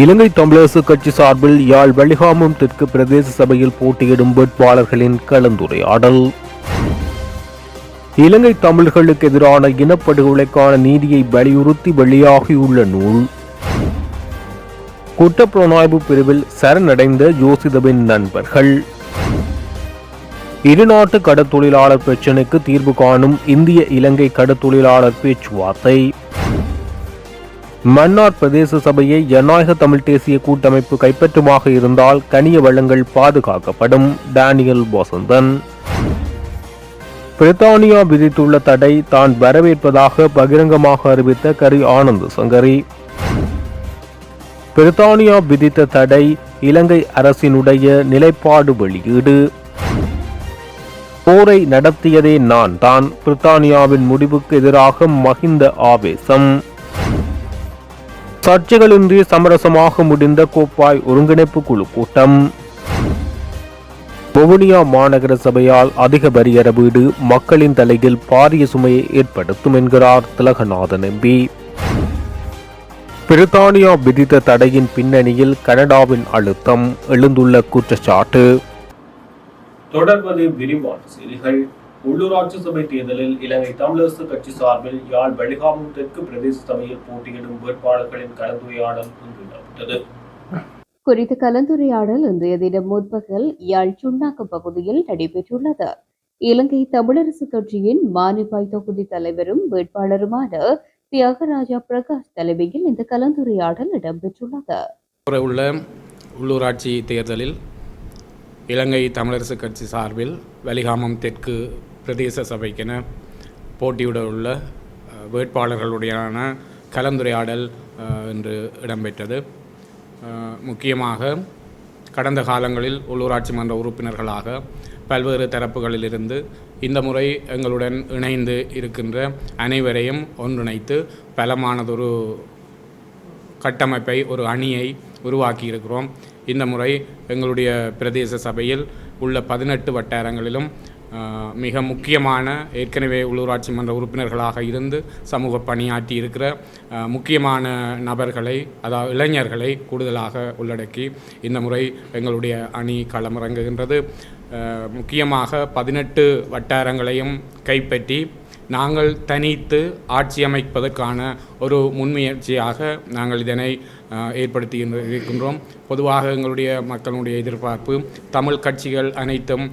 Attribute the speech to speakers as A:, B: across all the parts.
A: இலங்கை தமிழரசு கட்சி சார்பில் யாழ் வலிகாமம் தெற்கு பிரதேச சபையில் போட்டியிடும் வேட்பாளர்களின் கலந்துரையாடல். இலங்கை தமிழர்களுக்கு எதிரான இனப்படுகொலைக்கான நீதியை வலியுறுத்தி வெளியாகியுள்ள நூல். குற்றப்புலனாய்வு பிரிவில் சரணடைந்த ஜோசிதவின் நண்பர்கள். இருநாட்டு கடத்தொழிலாளர் பிரச்சினைக்கு தீர்வு காணும் இந்திய இலங்கை கடத்தொழிலாளர் பேச்சுவார்த்தை. மன்னார் பிரதேச சபையை ஜனநாயக தமிழ் தேசிய கூட்டமைப்பு கைப்பற்றுமாக இருந்தால் கனிய வளங்கள் பாதுகாக்கப்படும். டேனியல் போசந்தன் பிரித்தானியா விதித்துள்ள தடை தான் வரவேற்பதாக பகிரங்கமாக அறிவித்த கரி ஆனந்த் சங்கரி. பிரித்தானியா விதித்த தடை இலங்கை அரசினுடைய நிலைப்பாடு வெளியீடு. போரை நடத்தியதே நான் தான். பிரித்தானியாவின் முடிவுக்கு எதிராக மகிந்த ஆவேசம். சர்ச்சைகளின்றி சமரசமாக முடிந்த கோப்பாய் ஒருங்கிணைப்பு குழு கூட்டம். வவுனியா மாநகர சபையால் அதிக வீடு மக்களின் தலையில் பாரிய சுமையை ஏற்படுத்தும் என்கிறார் திலகநாதன் எம்பி. பிரித்தானியா விதித்த தடையின் பின்னணியில் கனடாவின் அழுத்தம் எழுந்துள்ள குற்றச்சாட்டு.
B: தொடர்வது விரிவான செய்திகள். உள்ளூராட்சி சபை தேர்தலில் இலங்கை தமிழரசு கட்சி சார்பில் யாழ் வெளிகாமம் தெற்கு பிரதேச சபையில் போட்டியிடும் வேட்பாளர்களின் கலந்துரையாடல் இன்று நடைபெற்றது.
C: குறித்த கலந்துரையாடல் இன்றைய தினம் முற்பகல் யாழ் சுண்ணாக்கம் பகுதியில் நடைபெற்றுள்ளது. இலங்கை தமிழரசு கட்சியின் மானிப்பாய் தொகுதி தலைவரும் வேட்பாளருமான தியாகராஜா பிரகாஷ் தலைமையில் இந்த கலந்துரையாடல் இடம்பெற்றுள்ளது.
D: உள்ள உள்ளூராட்சி தேர்தலில் இலங்கை தமிழரசு கட்சி சார்பில் வலிகாமம் தெற்கு பிரதேச சபைக்கென போட்டியிட உள்ள வேட்பாளர்களுடையான கலந்துரையாடல் என்று இடம்பெற்றது. முக்கியமாக கடந்த காலங்களில் உள்ளூராட்சி மன்ற உறுப்பினர்களாக பல்வேறு தரப்புகளிலிருந்து இந்த முறை எங்களுடன் இணைந்து இருக்கின்ற அனைவரையும் ஒன்றிணைத்து பலமானதொரு கட்டமைப்பை ஒரு அணியை உருவாக்கி இருக்கிறோம் இந்த முறை எங்களுடைய பிரதேச சபையில் உள்ள பதினெட்டு வட்டாரங்களிலும் மிக முக்கியமான ஏற்கனவே உள்ளூராட்சி மன்ற உறுப்பினர்களாக இருந்து சமூக பணியாற்றி இருக்கிற முக்கியமான நபர்களை அதாவது இளைஞர்களை கூடுதலாக உள்ளடக்கி இந்த முறை எங்களுடைய அணி களமிறங்குகின்றது. முக்கியமாக பதினெட்டு வட்டாரங்களையும் கைப்பற்றி நாங்கள் தனித்து ஆட்சி அமைப்பதற்கான ஒரு முன்முயற்சியாக நாங்கள் இதனை ஏற்படுத்தி இருக்கின்றோம் பொதுவாக எங்களுடைய மக்களுடைய எதிர்பார்ப்பு தமிழ் கட்சிகள் அனைத்தும்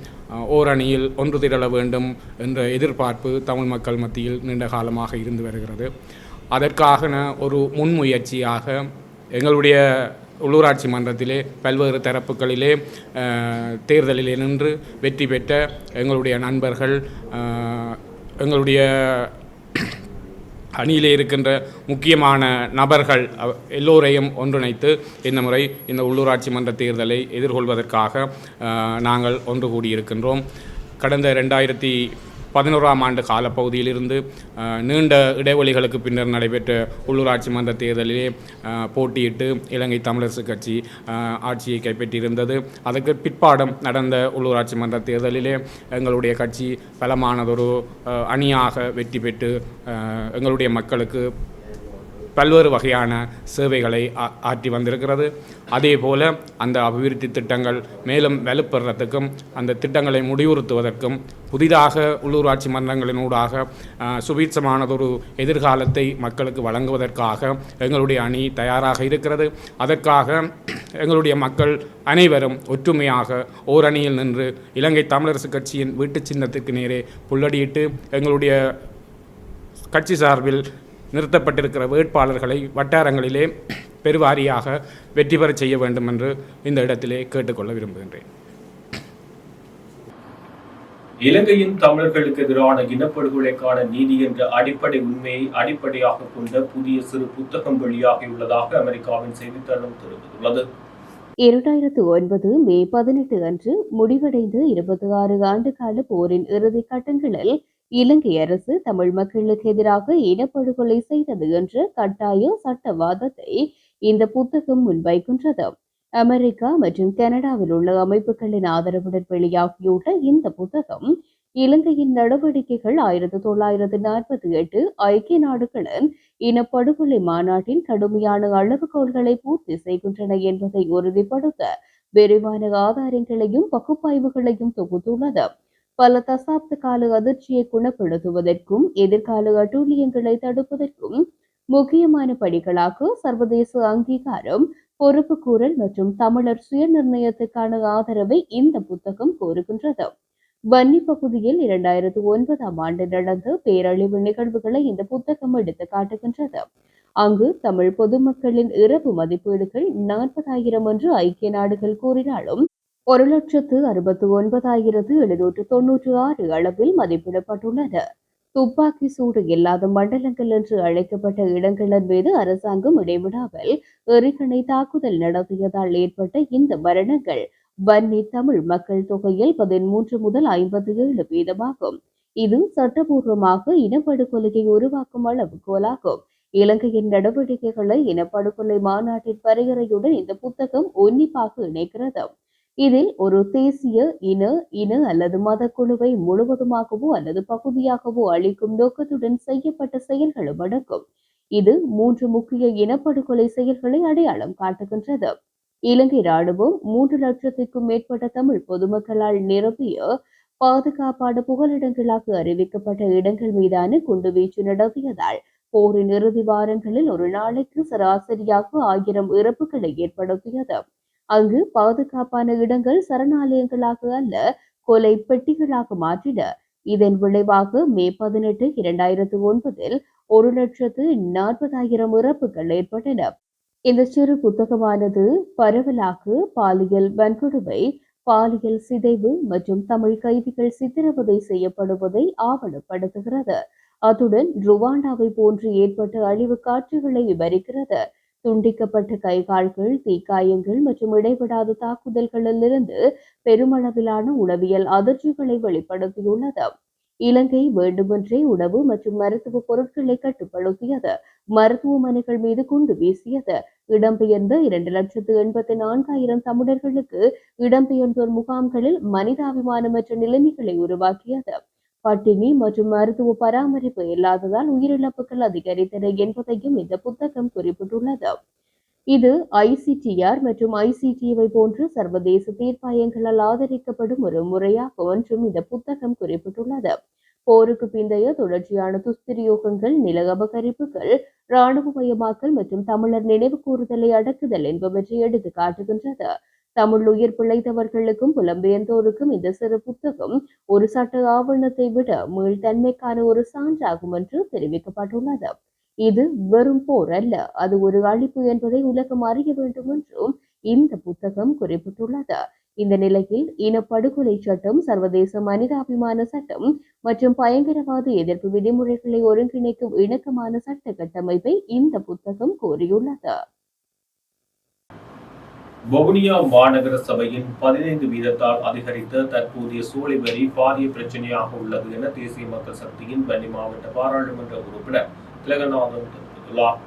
D: ஓரணியில் ஒன்று திரள வேண்டும் என்ற எதிர்பார்ப்பு தமிழ் மக்கள் மத்தியில் நீண்ட காலமாக இருந்து வருகிறது. அதற்காக ஒரு முன்முயற்சியாக எங்களுடைய உள்ளூராட்சி மன்றத்திலே பல்வேறு தரப்புகளிலே தேர்தலிலே நின்று வெற்றி பெற்ற எங்களுடைய நண்பர்கள் எங்களுடைய அணியிலே இருக்கின்ற முக்கியமான நபர்கள் அவ- எல்லோரையும் ஒன்றிணைத்து இந்த முறை இந்த உள்ளூராட்சி மன்ற தேர்தலை எதிர்கொள்வதற்காக நாங்கள் ஒன்று கூடியிருக்கின்றோம். கடந்த ரெண்டாயிரத்தி பதினோராம் ஆண்டு காலப்பகுதியிலிருந்து நீண்ட இடைவெளிகளுக்கு பின்னர் நடைபெற்ற உள்ளூராட்சி மன்ற தேர்தலிலே போட்டியிட்டு இலங்கை தமிழரசு கட்சி ஆட்சியை கைப்பற்றியிருந்தது. அதற்கு பிற்பாடம் நடந்த உள்ளூராட்சி மன்ற தேர்தலிலே எங்களுடைய கட்சி பலமானதொரு அணியாக வெற்றி பெற்று எங்களுடைய மக்களுக்கு பல்வேறு வகையான சேவைகளை ஆ- ஆற்றி வந்திருக்கிறது. அதே போல அந்த அபிவிருத்தி திட்டங்கள் மேலும் வலுப்பெறத்துக்கும் அந்த திட்டங்களை முடிவுறுத்துவதற்கும் புதிதாக உள்ளூராட்சி மன்றங்களினூடாக ஆ, சுபீட்சமானதொரு எதிர்காலத்தை மக்களுக்கு வழங்குவதற்காக எங்களுடைய அணி தயாராக இருக்கிறது. அதற்காக எங்களுடைய மக்கள் அனைவரும் ஒற்றுமையாக ஓரணியில் நின்று இலங்கை தமிழரசு கட்சியின் வீட்டு சின்னத்திற்கு நேரே புள்ளடியிட்டு எங்களுடைய கட்சி சார்பில் நிறுத்தப்பட்டிருக்கிற வேட்பாளர்களை வட்டாரங்களிலே பெருவாரியாக வெற்றி பெறச் செய்ய வேண்டும் என்று இந்த இடத்திலே கேட்டுக்கொள்ள விரும்புகின்றேன்.
B: இலங்கையின் தமிழர்களுக்கு எதிரான இனப்படுகொலைக்கான நீதி என்ற அடிப்படை உண்மையை அடிப்படையாக கொண்ட புதிய சிறு புத்தகம் வெளியாகியுள்ளதாக அமெரிக்காவின் செய்தித்தளம் தெரிவித்துள்ளது.
C: இரண்டாயிரத்து ஒன்பது மே பதினெட்டு அன்று முடிவடைந்த இருபத்தி ஆறு ஆண்டு கால போரின் இறுதி கட்டங்களில் இலங்கை அரசு தமிழ் மக்களுக்கு எதிராக இனப்படுகொலை செய்தது என்ற கட்டாய சட்டவாதத்தை இந்த புத்தகம் முன்வைக்கின்றது. அமெரிக்கா மற்றும் கனடாவில் உள்ள அமைப்புகளின் ஆதரவுடன் வெளியாகியுள்ள இந்த புத்தகம் இலங்கையின் நடவடிக்கைகள் ஆயிரத்தி தொள்ளாயிரத்தி நாற்பத்தி எட்டு ஐக்கிய நாடுகளின் இனப்படுகொலை மாநாட்டின் கடுமையான அளவுகோல்களை பூர்த்தி செய்கின்றன என்பதை உறுதிப்படுத்த விரிவான ஆதாரங்களையும் பகுப்பாய்வுகளையும் தொகுத்துள்ளது. பல தசாப்த கால அதிர்ச்சியை குணப்படுத்துவதற்கும் எதிர்கால அட்டூழியங்களை தடுப்பதற்கும் முக்கியமான படிகளாக சர்வதேச அங்கீகாரம் பொறுப்புக்கூறல் மற்றும் தமிழர் சுயநிர்ணயத்துக்கான ஆதரவை இந்த புத்தகம் கோருகின்றது. வன்னி பகுதியில் இரண்டாயிரத்து ஒன்பதாம் ஆண்டு நடந்த பேரழிவு நிகழ்வுகளை இந்த புத்தகம் எடுத்து காட்டுகின்றது. அங்கு தமிழ் பொதுமக்களின் இறப்பு மதிப்பீடுகள் நாற்பதாயிரம் என்று ஐக்கிய நாடுகள் கூறினாலும் ஒரு லட்சத்து அறுபத்து ஒன்பதாயிரத்து எழுநூற்று தொன்னூற்று ஆறு அளவில் மதிப்பிடப்பட்டுள்ளன. துப்பாக்கி சூடு இல்லாத மண்டலங்கள் என்று அழைக்கப்பட்ட இடங்களின் மீது அரசாங்கம் இடைவிடாமல் எறிகணை தாக்குதல் நடத்தியதால் ஏற்பட்ட இந்த மரணங்கள் வன்னி தமிழ் மக்கள் தொகையில் பதிமூன்று முதல் ஐம்பத்தி ஏழு வீதமாகும். இது சட்டபூர்வமாக இனப்படுகொலையை உருவாக்கும் அளவுகோலாகும். இலங்கையின் நடவடிக்கைகளை இனப்படுகொலை மாநாட்டின் வரையறையுடன் இந்த புத்தகம் உன்னிப்பாக இணைக்கிறது இதில் ஒரு தேசிய இன இன அல்லது மத குழுவை முழுவதுமாகவோ அல்லது பகுதியாகவோ அழிக்கும் நோக்கத்துடன் செய்யப்பட்ட செயல்களும் அடங்கும் இது மூன்று முக்கிய இனப்படுகொலை செயல்களை அடையாளம் காட்டுகின்றது. இலங்கை ராணுவம் மூன்று லட்சத்திற்கும் மேற்பட்ட தமிழ் பொதுமக்களால் நிரம்பிய பாதுகாப்பான புகலிடங்களாக அறிவிக்கப்பட்ட இடங்கள் மீதான குண்டுவீச்சு நடத்தியதால் போரின் இறுதி வாரங்களில் ஒரு நாளைக்கு சராசரியாக ஆயிரம் இறப்புகளை ஏற்படுத்தியது. அங்கு பாதுகாப்பான இடங்கள் சரணாலயங்களாக அல்ல கொலை பெட்டிகளாக மாற்றின. இதன் விளைவாக மே பதினெட்டு இரண்டாயிரத்து ஒன்பதில் ஒரு லட்சத்து நாற்பதாயிரம் இறப்புகள் ஏற்பட்டன. இந்த சிறு புத்தகமானது பரவலாக பாலியல் வன்கொடுமை பாலியல் சிதைவு மற்றும் தமிழ் கைதிகள் சித்திரவதை செய்யப்படுவதை ஆவணப்படுத்துகிறது. அத்துடன் ருவாண்டாவை போன்று ஏற்பட்ட அழிவு காட்சிகளை விவரிக்கிறது. துண்டிக்கப்பட்ட கைகால்கள் தீக்காயங்கள் மற்றும் இடைவிடாத தாக்குதல்களிலிருந்து பெருமளவிலான உளவியல் அதிர்ச்சிகளை வெளிப்படுத்தியுள்ளது. இலங்கை வேண்டுமென்றே உணவு மற்றும் மருத்துவ பொருட்களை கட்டுப்படுத்தியது. மருத்துவமனைகள் மீது குண்டு வீசியது. இடம்பெயர்ந்த இரண்டு லட்சத்து எண்பத்தி நான்காயிரம் தமிழர்களுக்கு இடம்பெயர்ந்தோர் முகாம்களில் மனிதாபிமானமற்ற நிலைமைகளை உருவாக்கியது. பட்டினி மற்றும் மருத்துவ பராமரிப்பு இல்லாததால் உயிரிழப்புகள் அதிகரித்தன என்பதையும் இந்த புத்தகம் குறிப்பிட்டுள்ளது. இது ஐசிடிஆர் மற்றும் ஐசிடிஐ போன்று சர்வதேச தீர்ப்பாயங்களால் ஆதரிக்கப்படும் ஒரு முறையாகும் என்றும் இந்த புத்தகம் குறிப்பிட்டுள்ளது. போருக்கு பிந்தைய தொடர்ச்சியான துஸ்பிரயோகங்கள் நில அபகரிப்புகள் இராணுவமயமாக்கல் மற்றும் தமிழர் நினைவு கூறுதலை அடக்குதல் என்பவற்றை எடுத்து காட்டுகின்றது. தமிழ் உயிர் பிழைத்தவர்களுக்கும் புலம்பெயர்ந்தோருக்கும் இந்த சிறு புத்தகம் ஒரு சட்ட ஆவணத்தை விட மீள்தன்மைக்கான ஒரு சான்றாகும் என்று தெரிவிக்கப்பட்டுள்ளது. இது வெறும் போர் அல்ல அது ஒரு அழிப்பு என்பதை உலகம் அறிய வேண்டும் என்றும் இந்த புத்தகம் குறிப்பிட்டுள்ளது. இந்த நிலையில் இனப்படுகொலை சட்டம் சர்வதேச மனிதாபிமான சட்டம் மற்றும் பயங்கரவாத எதிர்ப்பு விதிமுறைகளை ஒருங்கிணைக்கும் இணக்கமான சட்ட கட்டமைப்பை இந்த புத்தகம் கோரியுள்ளது
B: வவுனியா மாநகர சபையின் பதினைந்து வீதத்தால் அதிகரித்த தற்போதைய சூளை வரி பாரிய பிரச்சனையாக உள்ளது என தேசிய மக்கள் சக்தியின் வன்னி மாவட்ட பாராளுமன்ற உறுப்பினர் திலகநாதன் தெரிவித்துள்ளார்.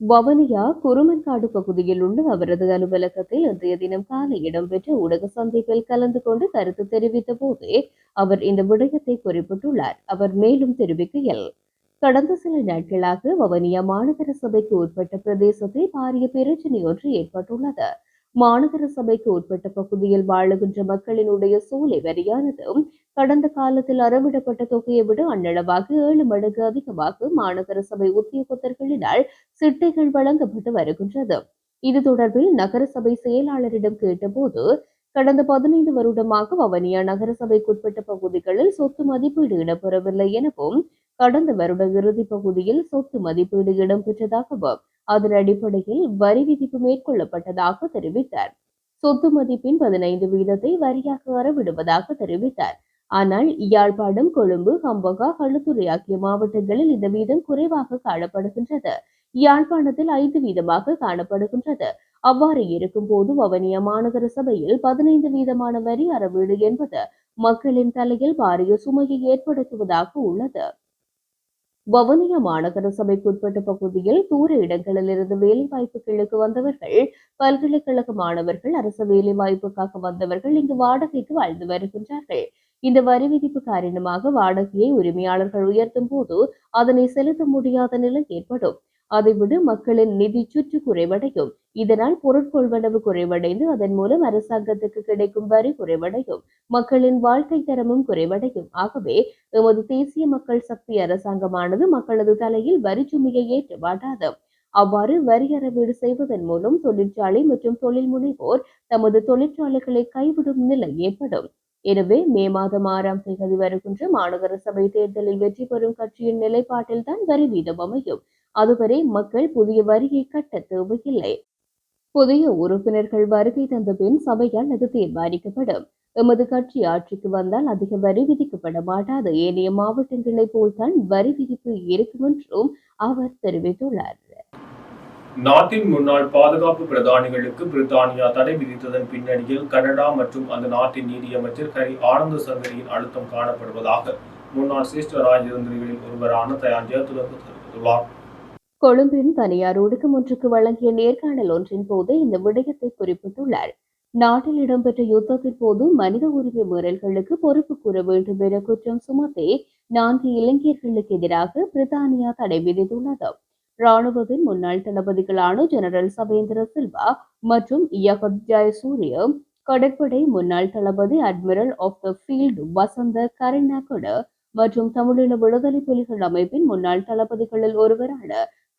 C: வவனியா குருமன்காடு பகுதியில் உள்ள அவரது அலுவலகத்தில் இன்றைய தினம் காலை இடம்பெற்ற ஊடக சந்திப்பில் கலந்து கொண்டு கருத்து தெரிவித்த போதே அவர் இந்த விடயத்தை குறிப்பிட்டுள்ளார். அவர் மேலும் தெரிவிக்கையில் கடந்த சில நாட்களாக வவனியா மாநகர சபைக்கு உட்பட்ட பிரதேசத்தில் பாரிய பிரச்சினை ஒன்று ஏற்பட்டுள்ளது. மாநகர சபைக்கு உட்பட்ட பகுதியில் வாழுகின்ற மக்களினுடைய சூலை வரியானது கடந்த காலத்தில் அறவிடப்பட்ட தொகையை விட அன்னளவாக ஏழு மடங்கு அதிகமாக மாநகர சபை உத்தியோகத்தர்களினால் சிட்டைகள் வழங்கப்பட்டு வருகின்றது. இது தொடர்பில் நகர சபை செயலாளரிடம் கேட்டபோது கடந்த பதினைந்து வருடமாக வவனியா நகரசபைக்குட்பட்ட பகுதிகளில் சொத்து மதிப்பீடு இடம்பெறவில்லை எனவும் கடந்த வருட இறுதி பகுதியில் சொத்து மதிப்பீடு இடம்பெற்றதாகவும் அதன் அடிப்படையில் வரி விதிப்பு மேற்கொள்ளப்பட்டதாக தெரிவித்தார். சொத்து மதிப்பின் பதினைந்து வீதத்தை வரியாக அறவிடுவதாக தெரிவித்தார். ஆனால் யாழ்ப்பாணம் கொழும்பு ஹம்பகா களுத்துறை ஆகிய மாவட்டங்களில் இந்த வீதம் குறைவாக காணப்படுகின்றது. யாழ்ப்பாணத்தில் ஐந்து வீதமாக காணப்படுகின்றது. அவ்வாறு இருக்கும்போது வவனியா மாநகர சபையில் பதினைந்து வீதமான வரி அறவீடு என்பது மக்களின் தலையில் பாரிய சுமையை ஏற்படுத்துவதாக உள்ளது. வவுனியா மாநகர சபைக்குட்பட்ட பகுதியில் தூர இடங்களிலிருந்து வேலைவாய்ப்புகளுக்கு வந்தவர்கள் பல்கலைக்கழக மாணவர்கள் அரசு வேலைவாய்ப்புக்காக வந்தவர்கள் இங்கு வாடகைக்கு வாழ்ந்து வருகின்றார்கள். இந்த வரி விதிப்பு காரணமாக வாடகையை உரிமையாளர்கள் உயர்த்தும் போது அதனை செலுத்த முடியாத நிலை ஏற்படும். அதைவிட மக்களின் நிதி சுற்று குறைவடையும். இதனால் பொருட்கொள்வனவு குறைவடைந்து அதன் மூலம் அரசாங்கத்துக்கு கிடைக்கும் வரி குறைவடையும். மக்களின் வாழ்க்கை தரமும் குறைவடையும். ஆகவே எமது தேசிய மக்கள் சக்தி அரசாங்கமானது மக்களது தலையில் வரி சுமையை ஏற்ற மாட்டாது அவ்வாறு வரி அறவீடு செய்வதன் மூலம் தொழிற்சாலை மற்றும் தொழில் முனைவோர் தமது தொழிற்சாலைகளை கைவிடும் நிலை ஏற்படும். எனவே மே மாதம் ஆறாம் தேதி வருகின்ற மாநகர சபை தேர்தலில் வெற்றி பெறும் கட்சியின் நிலைப்பாட்டில் தான் வரி வீதம் அமையும். அதுவரை மக்கள் புதிய வரியை கட்ட தேவையில்லை. புதிய உறுப்பினர்கள் வருகை தந்த பின் சபையால் அது தீர்மானிக்கப்படும். எமது கட்சி ஆட்சிக்கு வந்தால் அதிக வரி விதிக்கப்பட மாட்டாது. ஏனைய மாவட்டங்களைப் போல்தான் வரி விதிப்பு இருக்கும் என்றும் அவர் தெரிவித்துள்ளார்.
B: நாட்டின் முன்னாள் பாதுகாப்பு பிரதானிகளுக்கு பிரித்தானியா தடை விதித்ததன் பின்னணியில் கனடா மற்றும் அந்த நாட்டின் நீதியமைச்சர் ஹரி ஆனந்த சங்கரியின் அழுத்தம் காணப்படுவதாக முன்னாள் சிரேஷ்ட ராஜதந்திரிகளில் ஒருவரான தயான் ஜெயதுலகு தெரிவித்துள்ளார்.
C: கொழும்பின் தனியார் ஊடகம் ஒன்றுக்கு வழங்கிய நேர்காணல் ஒன்றின் போது இந்த விடயத்தை குறிப்பிட்டுள்ளார். நாட்டில் இடம்பெற்ற யுத்தத்தின் போது மனித உரிமை மீறல்களுக்கு பொறுப்பு கூற வேண்டும் என குற்றம் சுமத்தி நான்கு இளைஞர்களுக்கு எதிராக பிரித்தானியா தடை விதித்துள்ளது. ராணுவத்தின் முன்னாள் தளபதிகளான ஜெனரல் சபேந்திர சில்வா மற்றும் யகத் ஜயசூரிய கடற்படை முன்னாள் தளபதி admiral of the field Wasantha Karannagoda மற்றும் தமிழீழ விடுதலை புலிகள் அமைப்பின் முன்னாள் தளபதிகளில் ஒருவரான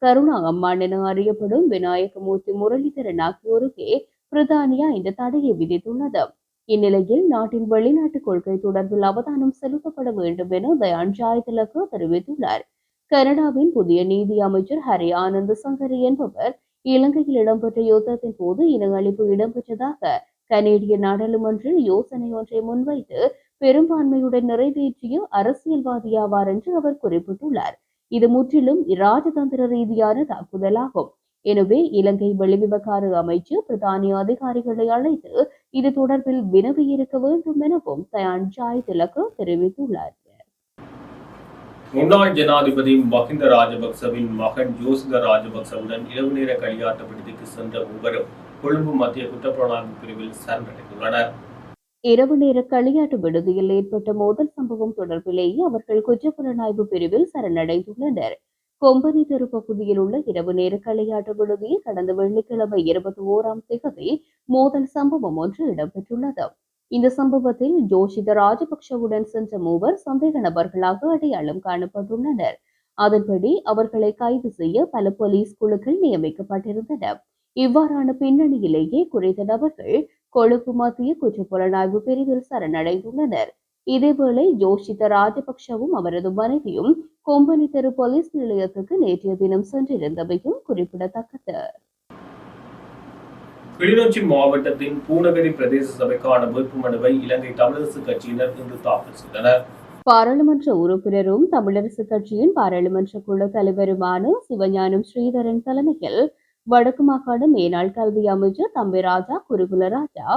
C: கருணா அம்மான் என அறியப்படும் விநாயகமூர்த்தி முரளிதரன் ஆகியோருக்கே பிரித்தானியா இந்த தடையை விதித்துள்ளது. இந்நிலையில் நாட்டின் வெளிநாட்டு கொள்கை தொடர்பில் அவதானம் செலுத்தப்பட வேண்டும் என தயான் ஜாயதிலக்கு தெரிவித்துள்ளார். கனடாவின் புதிய நீதி அமைச்சர் ஹரி ஆனந்த் சங்கரி என்பவர் இலங்கையில் இடம்பெற்ற யுத்தத்தின் போது இன அழிப்பு இடம்பெற்றதாக கனேடிய நாடாளுமன்றில் யோசனை ஒன்றை முன்வைத்து பெரும்பான்மையுடன் நிறைவேற்றிய அரசியல்வாதியாவார் என்று அவர் குறிப்பிட்டுள்ளார். இது முற்றிலும் இராஜதந்திர ரீதியான தாக்குதலாகும். எனவே இலங்கை வெளிவிவகார அமைச்சு பிரதானிய அதிகாரிகளை அழைத்து இது தொடர்பில் வினவியிருக்க வேண்டும் எனவும் தயான் ஜாய் திலக்கு தெரிவித்துள்ளார்.
B: முன்னாள் ஜனாதிபதி மஹிந்த ராஜபக்சவின் மகன் ஜோசித ராஜபக்சவுடன் இரவு நேர களியாட்ட விடுதிக்கு சென்ற மூவரும் கொழும்பு மத்திய குற்றப்புலனாய்வு பிரிவில் சரணடைந்துள்ளனர்.
C: இரவு நேர களியாட்டு விடுதியில் ஏற்பட்ட மோதல் சம்பவம் தொடர்பிலேயே அவர்கள் குற்றப்புலனாய்வு பிரிவில் சரணடைந்துள்ளனர். கொம்பனி தெரு பகுதியில் உள்ள இரவு நேர களியாட்டு விடுதியில் கடந்த வெள்ளிக்கிழமை இருபத்தி ஓராம் திகதி மோதல் சம்பவம் ஒன்று இடம்பெற்றுள்ளது. இந்த சம்பவத்தில் ஜோஷித ராஜபக்ஷவுடன் சென்ற மூவர் சந்தேக நபர்களாக அடையாளம் காணப்பட்டுள்ளனர். அதன்படி அவர்களை கைது செய்ய பல போலீஸ் குழுக்கள் நியமிக்கப்பட்டிருந்தன. இவ்வாறான பின்னணியிலேயே குறித்த நபர்கள் கொழுப்பு மத்திய குற்றப்புலனாய்வு பிரிவில் சரணடைந்துள்ளனர். இதேவேளை ஜோஷித ராஜபக்ஷவும் அவரது மனைவியும் கொம்பனி தெரு போலீஸ் நிலையத்துக்கு நேற்றைய தினம் சென்றிருந்தமையும் குறிப்பிடத்தக்கது.
B: கிளிநொச்சி மாவட்டத்தின் பூநகரி பிரதேச சபைக்கான வேட்புமனுவை இலங்கை தமிழரசு கட்சியினர் இன்று தாக்கல் செய்தனர்.
C: பாராளுமன்ற உறுப்பினரும் தமிழரசு கட்சியின் பாராளுமன்ற குழு தலைவருமான சிவஞானம் ஸ்ரீதரன் தலைமையில் வடக்கு மாகாண மேனாள் கல்வி அமைச்சர் தம்பிராஜா குருகுலராஜா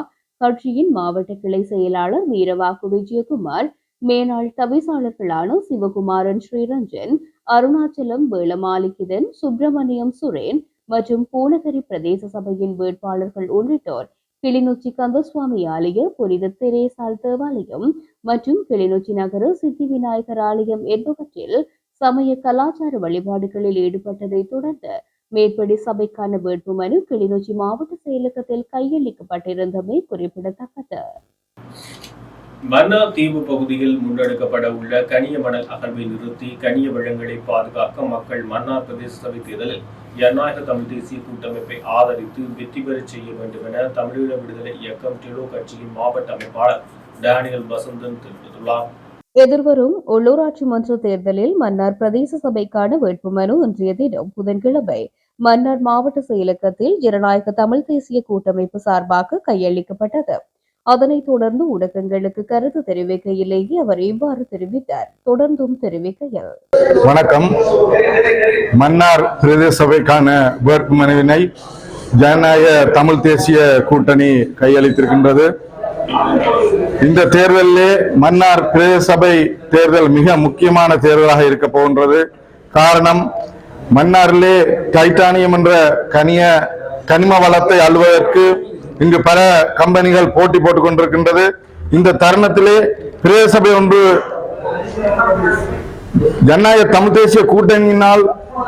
C: கட்சியின் மாவட்ட கிளை செயலாளர் வீரவாக்கு விஜயகுமார் மேனாள் தவிசாளர்களான சிவகுமாரன் ஸ்ரீரஞ்சன் அருணாச்சலம் வேளமாலிகிதன் சுப்பிரமணியம் சுரேன் மற்றும் பூனகரி பிரதேச சபையின் வேட்பாளர்கள் உள்ளிட்டோர் கிளிநொச்சி கந்தசுவாமி ஆலய புனித தெரேசால் தேவாலயம் மற்றும் கிளிநொச்சி நகர சித்தி விநாயகர் ஆலயம் என்பவற்றில் சமய கலாச்சார வழிபாடுகளில் ஈடுபட்டதை தொடர்ந்து மேற்படி சபைக்கான வேட்புமனு கிளிநொச்சி மாவட்ட செயலகத்தில் கையளிக்கப்பட்டிருந்தமை குறிப்பிடத்தக்கது.
B: மன்னா தீவு பகுதியில் முன்னெடுக்கப்பட உள்ள கனிய மணல் அகழ்வை நிறுத்தி கனிய வளங்களை பாதுகாக்க மக்கள் மன்னார் பிரதேச சபை தேர்தலில் ஜனநாயக தமிழ் தேசிய கூட்டமைப்பை ஆதரித்து வெற்றி பெறச் செய்ய வேண்டும் என தமிழீழ விடுதலை இயக்கம் டெலோ கட்சியின் மாவட்ட அமைப்பாளர் டேனியல் வசந்தன் தெரிவித்துள்ளார்.
C: எதிர்வரும் உள்ளூராட்சி மன்ற தேர்தலில் மன்னார் பிரதேச சபைக்கான வேட்புமனு இன்றைய தினம் புதன்கிழமை மன்னார் மாவட்ட செயலகத்தில் ஜனநாயக தமிழ் தேசிய கூட்டமைப்பு சார்பாக கையளிக்கப்பட்டது. அதனைத் தொடர்ந்து ஊடகங்களுக்கு கருத்து தெரிவிக்கையிலேயே அவர் இவ்வாறு தெரிவித்தார். தொடர்ந்தும் தெரிவிக்கையில்.
E: வணக்கம். மன்னார் பிரதேச சபைக்கான வேட்புமனுவினை ஜனநாயக தமிழ் தேசிய கூட்டணி கையளித்திருக்கின்றது. இந்த தேர்தலிலே மன்னார் பிரதேச சபை தேர்தல் மிக முக்கியமான தேர்தலாக இருக்க போகின்றது. காரணம் மன்னாரிலே டைட்டானியம் என்ற கனிய கனிம வளத்தை அள்ளுவதற்கு இங்கு பல கம்பெனிகள் போட்டி போட்டுக் கொண்டிருக்கின்றது இந்த தருணத்திலே பிரதேச ஒன்று ஜனநாயக தமிழ் தேசிய கூட்டணியினால்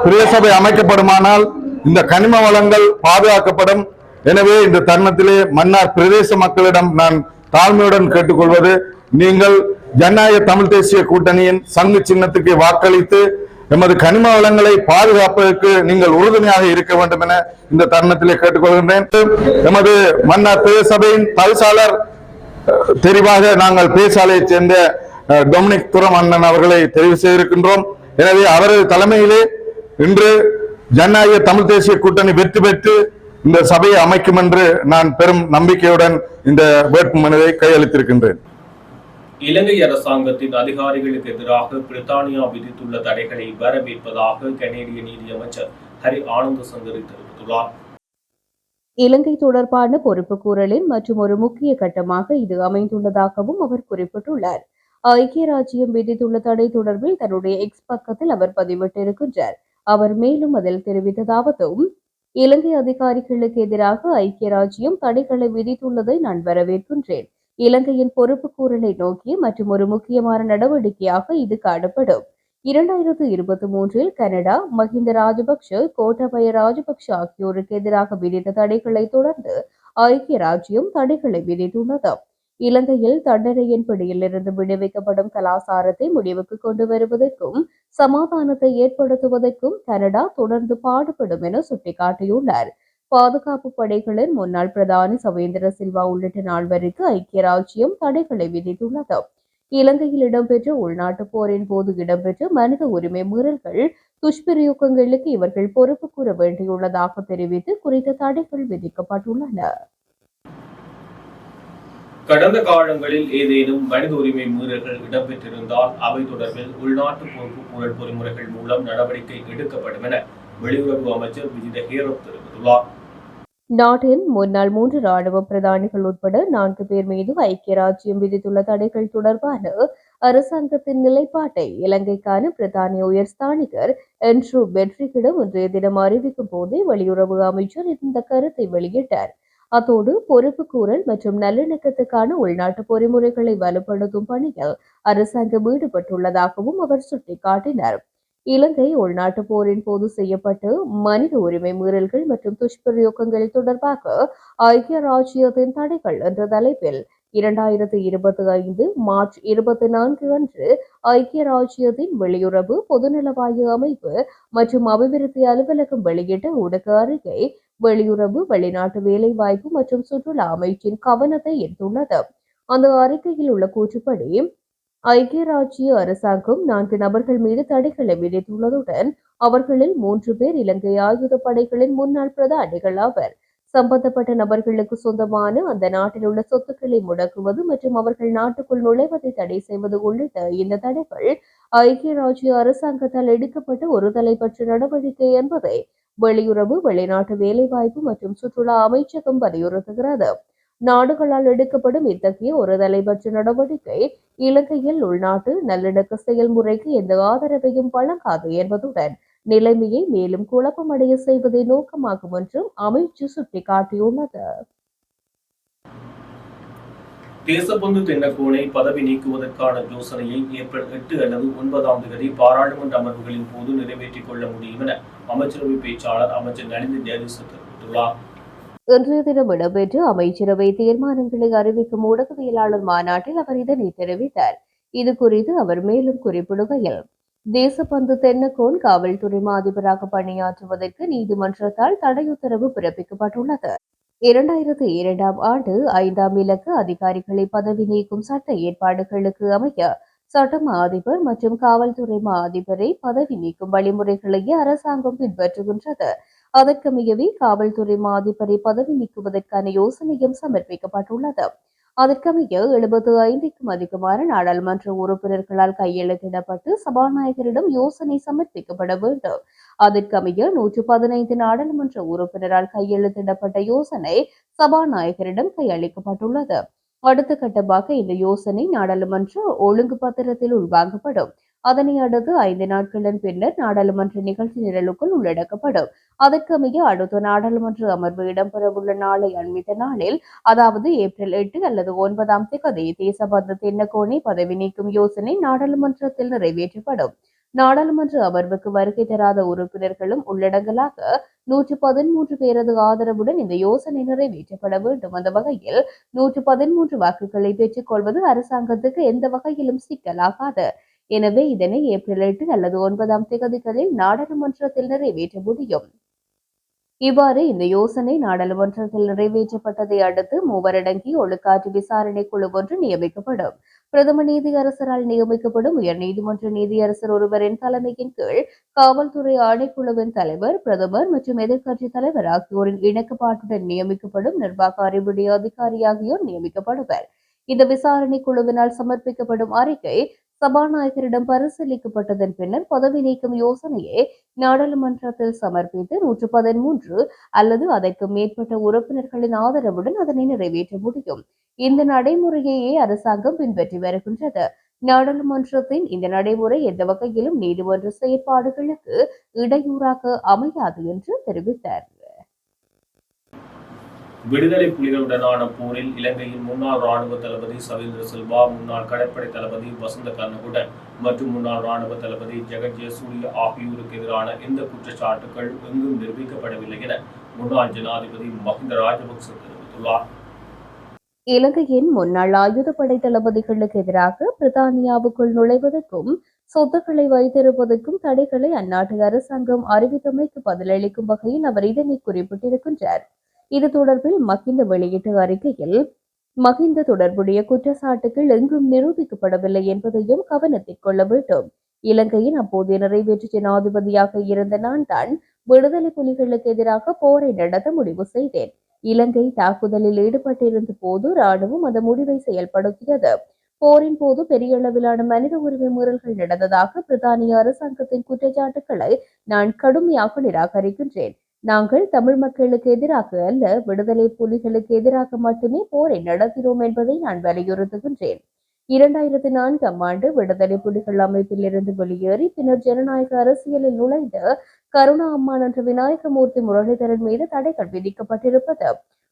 E: பிரதேச அமைக்கப்படுமானால் இந்த கனிம வளங்கள் பாதுகாக்கப்படும். எனவே இந்த தருணத்திலே மன்னார் பிரதேச மக்களிடம் நான் தாழ்மையுடன் கேட்டுக்கொள்வது நீங்கள் ஜனநாயக தமிழ் தேசிய கூட்டணியின் சங்கு சின்னத்துக்கு வாக்களித்து எமது கனிம வளங்களை பாதுகாப்பதற்கு நீங்கள் உறுதுணையாக இருக்க வேண்டும் என இந்த தருணத்திலே கேட்டுக்கொள்கின்றேன். எமது மன்னர் பேசபையின் தவிசாளர் தெரிவாக நாங்கள் பேசாலையைச் சேர்ந்த டொமினிக் துரம் அண்ணன் அவர்களை தெரிவு செய்திருக்கின்றோம். எனவே அவரது தலைமையிலே இன்று ஜனநாயக தமிழ் தேசிய கூட்டணி வெற்றி பெற்று இந்த சபையை அமைக்கும் என்று நான் பெரும் நம்பிக்கையுடன் இந்த வேட்புமனுவை கையளித்திருக்கின்றேன்.
B: இலங்கை அரசாங்கத்தின் அதிகாரிகளுக்கு எதிராக பிரித்தானியா விதித்துள்ள தடைகளை வரவேற்பதாக கனேடிய நீதியமைச்சர் ஹரி ஆனந்த சங்கரி தெரிவித்துள்ளார்.
C: இலங்கை தொடர்பான பொறுப்பு கூறலின் மற்றும் ஒரு முக்கிய கட்டமாக இது அமைந்துள்ளதாகவும் அவர் குறிப்பிட்டுள்ளார். ஐக்கிய ராஜ்யம் விதித்துள்ள தடை தொடர்பில் தன்னுடைய எக்ஸ் பக்கத்தில் அவர் பதிவிட்டிருக்கின்றார். அவர் மேலும் அதில் தெரிவித்ததாவதும் இலங்கை அதிகாரிகளுக்கு எதிராக ஐக்கிய ராஜ்யம் தடைகளை விதித்துள்ளதை நான் வரவேற்கின்றேன். இலங்கையின் பொறுப்புக்கூறலை நோக்கி மற்றும் ஒரு முக்கியமான நடவடிக்கையாக இது காணப்படும். இரண்டாயிரத்து இருபத்தி மூன்றில் கனடா மஹிந்த ராஜபக்ஷ கோட்டபய ராஜபக்ஷ ஆகியோருக்கு எதிராக விதித்த தடைகளை தொடர்ந்து ஐக்கிய ராஜ்யம் தடைகளை விதித்துள்ளது. இலங்கையில் தண்டனையின் பிடியிலிருந்து விடுவிக்கப்படும் கலாசாரத்தை முடிவுக்கு கொண்டு வருவதற்கும் சமாதானத்தை ஏற்படுத்துவதற்கும் கனடா தொடர்ந்து பாடுபடும் என சுட்டிக்காட்டியுள்ளார். பாதுகாப்பு படைகளின் முன்னாள் பிரதானி சவேந்திர சில்வா உள்ளிட்ட நால்வருக்கு ஐக்கிய ராஜ்யம் தடைகளை விதித்துள்ளது. இலங்கையில் இடம்பெற்ற உள்நாட்டு போரின் போது இடம்பெற்ற மனித உரிமை மீறல்கள் துஷ்பிரயோகங்களுக்கு இவர்கள் பொறுப்பு கூற வேண்டியுள்ளதாக தெரிவித்து குறித்த தடைகள் விதிக்கப்பட்டுள்ளன.
B: கடந்த காலங்களில் ஏதேனும் மனித உரிமை மீறல்கள் இடம்பெற்றிருந்தால் அவை தொடர்பில் உள்நாட்டு பொறுப்பு கூறல் பொறிமுறைகள் மூலம் நடவடிக்கை எடுக்கப்படும் என வெளியுறவு அமைச்சர் விஜித ஹேரப் தெரிவித்துள்ளார்.
C: நாட்டின் முன்னாள் மூன்று ராணுவ பிரதானிகள் உட்பட நான்கு பேர் மீது ஐக்கிய ராஜ்யம் விதித்துள்ள தடைகள் தொடர்பான அரசாங்கத்தின் நிலைப்பாட்டை இலங்கைக்கான பிரதானிய உயர்ஸ்தானிகர் என்ட்ரூ பெட்ரிக்கிடம் இன்றைய தினம் அறிவிக்கும் போதே வெளியுறவு அமைச்சர் இந்த கருத்தை வெளியிட்டார். அத்தோடு பொறுப்புக்கூறல் மற்றும் நல்லிணக்கத்துக்கான உள்நாட்டு பொறிமுறைகளை வலுப்படுத்தும் பணியில் அரசாங்கம் ஈடுபட்டுள்ளதாகவும் அவர் சுட்டிக்காட்டினார். இலங்கை உள்நாட்டு போரின் போது செய்யப்பட்டு மனித உரிமை மீறல்கள் மற்றும் துஷ்பிரயோகங்கள் தொடர்பாக ஐக்கிய ராஜ்யத்தின் தடைகள் என்ற தலைப்பில் இரண்டாயிரத்தி இருபத்தி ஐந்து மார்ச் இருபத்தி நான்கு அன்று ஐக்கிய ராஜ்யத்தின் வெளியுறவு பொதுநலவாய அமைப்பு மற்றும் அபிவிருத்தி அலுவலகம் வெளியிட்ட ஊடக அறிக்கை வெளியுறவு வெளிநாட்டு வேலைவாய்ப்பு மற்றும் சுற்றுலா அமைச்சின் கவனத்தை ஈர்த்துள்ளது. அந்த அறிக்கையில் உள்ள கூற்றுப்படி ஐக்கிய ராஜ்ய அரசாங்கம் நான்கு நபர்கள் மீது தடைகளை விதித்துள்ளதுடன் அவர்களில் மூன்று பேர் இலங்கை ஆயுத படைகளின் முன்னாள் பிரதானிகள் ஆவர். சம்பந்தப்பட்ட நபர்களுக்கு சொந்தமான அந்த நாட்டில் உள்ள சொத்துக்களை முடக்குவது மற்றும் அவர்கள் நாட்டுக்குள் நுழைவதை தடை செய்வது உள்ளிட்ட இந்த தடைகள் ஐக்கிய ராஜ்ய அரசாங்கத்தால் எடுக்கப்பட்ட ஒரு தலைப்பற்ற நடவடிக்கை என்பதை வெளியுறவு வெளிநாட்டு வேலைவாய்ப்பு மற்றும் சுற்றுலா அமைச்சகம் வலியுறுத்துகிறது. நாடுகளால் எடுக்கப்படும் இத்தகைய ஒரு தலைபட்ச நடவடிக்கை இலங்கையில் உள்நாட்டு நல்லிணக்க செயல்முறைக்கு எந்த ஆதரவையும் வழங்காது என்பதுடன் நிலைமையை மேலும் குழப்பமடைய செய்வதை நோக்கமாகும் என்றும் அமைச்சு சுட்டிக்காட்டியுள்ளது.
B: தேசபந்து தென்னக்கோனை பதவி நீக்குவதற்கான யோசனையை ஏப்ரல் எட்டு அல்லது ஒன்பதாம் தேதி பாராளுமன்ற அமர்வுகளின் போது நிறைவேற்றிக் கொள்ள முடியும் என அமைச்சரவை பேச்சாளர் அமைச்சர் நலிந்த ஜெயதிச தெரிவித்துள்ளார்.
C: இன்றைய தினம் இடம்பெற்ற அமைச்சரவை தீர்மானங்களை அறிவிக்கும் ஊடகவியலாளர் மாநாட்டில் அவர் இதனை தெரிவித்தார். இது குறித்து அவர் மேலும் குறிப்பிடுகையில் தேசப்பந்து தென்னக்கோன் காவல்துறை மாதிபராக பணியாற்றுவதற்கு நீதிமன்றத்தால் தடை உத்தரவு பிறப்பிக்கப்பட்டுள்ளது. இரண்டாயிரத்தி இரண்டாம் ஆண்டு ஐந்தாம் இலக்கு அதிகாரிகளை பதவி நீக்கும் சட்ட ஏற்பாடுகளுக்கு அமைய சட்ட அதிபர் மற்றும் காவல்துறை மா அதிபரை பதவி நீக்கும் வழிமுறைகளையே அரசாங்கம் பின்பற்றுகின்றது. அதற்கமையவே காவல்துறை மா பதவி நீக்குவதற்கான யோசனையும் சமர்ப்பிக்கப்பட்டுள்ளது. அதற்கமைய எழுபத்து ஐந்துக்கும் அதிகமான நாடாளுமன்ற உறுப்பினர்களால் கையெழுத்திடப்பட்டு சபாநாயகரிடம் யோசனை சமர்ப்பிக்கப்பட வேண்டும். அதற்கமைய நூற்று பதினைந்து நாடாளுமன்ற உறுப்பினரால் கையெழுத்திடப்பட்ட யோசனை சபாநாயகரிடம் கையளிக்கப்பட்டுள்ளது. அடுத்த கட்டமாக இந்த யோசனை நாடாளுமன்ற ஒழுங்கு பத்திரத்தில் உள்வாங்கப்படும். அதனை அடுத்து ஐந்து நாட்களின் பின்னர் நாடாளுமன்ற நிகழ்ச்சி நிரலுக்குள் உள்ளடக்கப்படும். அதற்கமைய அடுத்த நாடாளுமன்ற அமர்வு இடம்பெறவுள்ள நாளை அண்மித்த நாளில் அதாவது ஏப்ரல் எட்டு அல்லது ஒன்பதாம் தேதி தேசபந்து தென்னகோனை பதவி நீக்கும் யோசனை நாடாளுமன்றத்தில் நிறைவேற்றப்படும். நாடாளுமன்ற அமர்வுக்கு வருகை தராத உறுப்பினர்களும் உள்ளடங்கலாக நூற்று பதிமூன்று பேரது ஆதரவுடன் இந்த யோசனை நிறைவேற்றப்பட வேண்டும். அந்த வகையில் நூற்று பதிமூன்று வாக்குகளை பெற்றுக் கொள்வது அரசாங்கத்துக்கு எந்த வகையிலும் சிக்கலாகாது. எனவே இதனை ஏப்ரல் எட்டு அல்லது ஒன்பதாம் தேதிகளில் நாடாளுமன்றத்தில் நிறைவேற்ற முடியும். இவ்வாறு இந்த யோசனை நாடாளுமன்றத்தில் நிறைவேற்றப்பட்டதை அடுத்து மூவரடங்கி ஒழுக்காற்று விசாரணை குழு ஒன்று நியமிக்கப்படும். பிரதம நீதியரசரால் நியமிக்கப்படும் உயர் நீதிமன்ற நீதியரசர் ஒருவரின் தலைமையின் கீழ் காவல்துறை ஆணைக்குழுவின் தலைவர் பிரதமர் மற்றும் எதிர்க்கட்சித் தலைவர் ஆகியோரின் இணக்கப்பாட்டுடன் நியமிக்கப்படும் நிர்வாக அறிவுடைய அதிகாரி ஆகியோர் நியமிக்கப்படுவர். இந்த விசாரணை குழுவினால் சமர்ப்பிக்கப்படும் அறிக்கை சபாநாயகரிடம் பரிசீலிக்கப்பட்டதன் பின்னர் பதவி நீக்கும் யோசனையை நாடாளுமன்றத்தில் சமர்ப்பித்து நூற்று பதிமூன்று அல்லது அதற்கு மேற்பட்ட உறுப்பினர்களின் ஆதரவுடன் அதனை நிறைவேற்ற முடியும். இந்த நடைமுறையையே அரசாங்கம் பின்பற்றி வருகின்றது. நாடாளுமன்றத்தின் இந்த நடைமுறை எந்த வகையிலும் நீதிமன்ற செயற்பாடுகளுக்கு இடையூறாக அமையாது என்று தெரிவித்தார்.
B: விடுதலை புலிகளுடனான போரில் இலங்கையின் முன்னாள் ராணுவ தளபதி சவேந்திர சில்வா முன்னாள் கடற்படை தளபதி வசந்த கர்ணகுடன் மற்றும் முன்னாள் ராணுவ தளபதி ஜெகத் ஜெயசூரிய ஆகியோருக்கு எதிரான எந்த குற்றச்சாட்டுகள் எங்கும் நிரூபிக்கப்படவில்லை என முன்னாள் ஜனாதிபதி மஹிந்த ராஜபக்ச தெரிவித்துள்ளார்.
C: இலங்கையின் முன்னாள் ஆயுதப்படை தளபதிகளுக்கு எதிராக பிரித்தானியாவுக்குள் நுழைவதற்கும் சொத்துக்களை வைத்திருப்பதற்கும் தடைகளை அந்நாட்டு அரசாங்கம் அறிவித்தமைக்கு பதிலளிக்கும் வகையில் அவர் இதனை குறிப்பிட்டிருக்கின்றார். இது தொடர்பில் மகிந்த வெளியிட்ட அறிக்கையில் மகிந்த தொடர்புடைய குற்றச்சாட்டுகள் எங்கும் நிரூபிக்கப்படவில்லை என்பதையும் கவனத்தில் கொள்ள வேண்டும். இலங்கையின் அப்போதைய நிறைவேற்று ஜனாதிபதியாக இருந்த நான் தான் விடுதலை புலிகளுக்கு எதிராக போரை நடத்த முடிவு செய்தேன். இலங்கை தாக்குதலில் ஈடுபட்டிருந்த போது ராணுவம் அந்த முடிவை செயல்படுத்தியது. போரின் போது பெரிய அளவிலான மனித உரிமை மீறல்கள் நடந்ததாக பிரித்தானிய அரசாங்கத்தின் குற்றச்சாட்டுகளை நான் கடுமையாக நிராகரிக்கின்றேன். நாங்கள் தமிழ் மக்களுக்கு எதிராக அல்ல விடுதலை புலிகளுக்கு எதிராக மட்டுமே போரை நடத்தினோம் என்பதை நான் வலியுறுத்துகின்றேன். இரண்டாயிரத்தி நான்காம் ஆண்டு விடுதலை புலிகள் அமைப்பில் இருந்து வெளியேறி பின்னர் ஜனநாயக அரசியலில் நுழைந்த கருணா அம்மான் என்ற விநாயகமூர்த்தி முரளிதரன் மீது தடைகள் விதிக்கப்பட்டிருப்பது.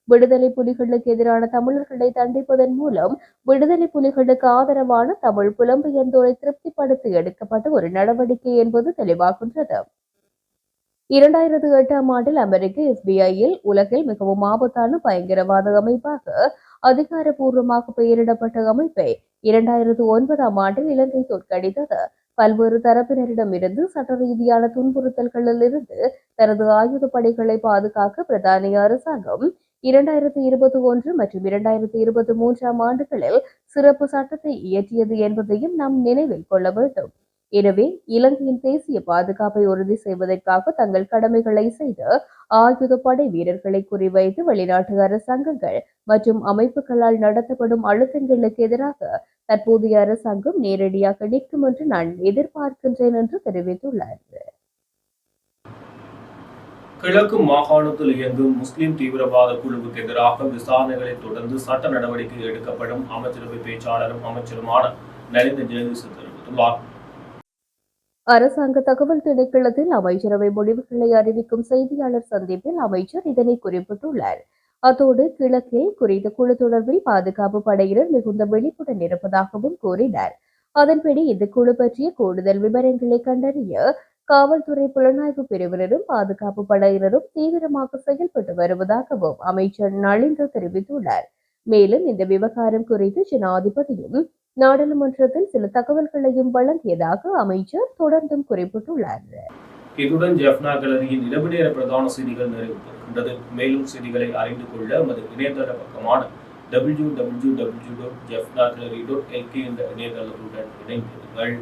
C: விடுதலை புலிகளுக்கு எதிரான தமிழர்களை தண்டிப்பதன் மூலம் விடுதலை புலிகளுக்கு ஆதரவான தமிழ் புலம்பெயர்ந்தோரை திருப்திப்படுத்தி எடுக்கப்பட்ட ஒரு நடவடிக்கை என்பது தெளிவாகின்றது. இரண்டாயிரத்து எட்டாம் ஆண்டில் அமெரிக்க எஃபிஐயில் உலகில் மிகவும் ஆபத்தான பயங்கரவாத அமைப்பாக அதிகாரப்பூர்வமாக பெயரிடப்பட்ட அமைப்பை இரண்டாயிரத்து ஒன்பதாம் ஆண்டில் இலங்கை தோற்கடித்தது. பல்வேறு தரப்பினரிடமிருந்து சட்ட ரீதியான துன்புறுத்தல்களில் இருந்து தனது ஆயுத படைகளை பாதுகாக்க பிரதானிய அரசாங்கம் இரண்டாயிரத்தி இருபத்தி ஒன்று மற்றும் இரண்டாயிரத்தி இருபத்தி மூன்றாம் ஆண்டுகளில் சிறப்பு சட்டத்தை இயற்றியது என்பதையும் நாம் நினைவில் கொள்ள வேண்டும். எனவே இலங்கையின் தேசிய பாதுகாப்பை உறுதி செய்வதற்காக தங்கள் கடமைகளை செய்து ஆயுதப்படை வீரர்களை குறிவைத்து வெளிநாட்டு அரசாங்கங்கள் மற்றும் அமைப்புகளால் நடத்தப்படும் அழுத்தங்களுக்கு எதிராக தற்போதைய அரசாங்கம் நேரடியாக நிற்கும் என்று நான் எதிர்பார்க்கின்றேன் என்று தெரிவித்துள்ளார்.
B: கிழக்கு மாகாணத்தில் இயங்கும் முஸ்லிம் தீவிரவாத குழுவுக்கு எதிராக விசாரணைகளை தொடர்ந்து சட்ட நடவடிக்கை எடுக்கப்படும் அமைச்சரவை பேச்சாளரும் அமைச்சருமான நலிந்த ஜெயதிச தெரிவித்துள்ளார்.
C: அரசாங்க தகவல் திணைக்களத்தில் அமைச்சரவை முடிவுகளை அறிவிக்கும் செய்தியாளர் சந்திப்பில் அமைச்சர் இதனை குறிப்பிட்டுள்ளார். அத்தோடு கிழக்கில் குறித்த குழு தொடர்பில் பாதுகாப்பு படையினர் மிகுந்த விழிப்புடன் இருப்பதாகவும் கூறினார். அதன்படி இந்த குழு பற்றிய கூடுதல் விவரங்களை கண்டறிய காவல்துறை புலனாய்வு பிரிவினரும் பாதுகாப்பு படையினரும் தீவிரமாக செயல்பட்டு வருவதாகவும் அமைச்சர் நளிந்து தெரிவித்துள்ளார். மேலும் இந்த விவகாரம் குறித்து ஜனாதிபதியும் நாடாளுமன்றத்தில் சில தகவல்களையும் வழங்கியதாக அமைச்சர் தொடர்ந்தும் குறிப்பிட்டுள்ளார்.
B: இத்துடன் ஜெஃப்னா கலரியின் இரவு நேர பிரதான செய்திகள் நிறைவு பெறுகின்றது மேலும் செய்திகளை அறிந்து கொள்ள நமது இணையதள பக்கமான W W W dot Jaffna gallery dot LK என்ற இணையதளத்துடன் இணைந்திருங்கள்.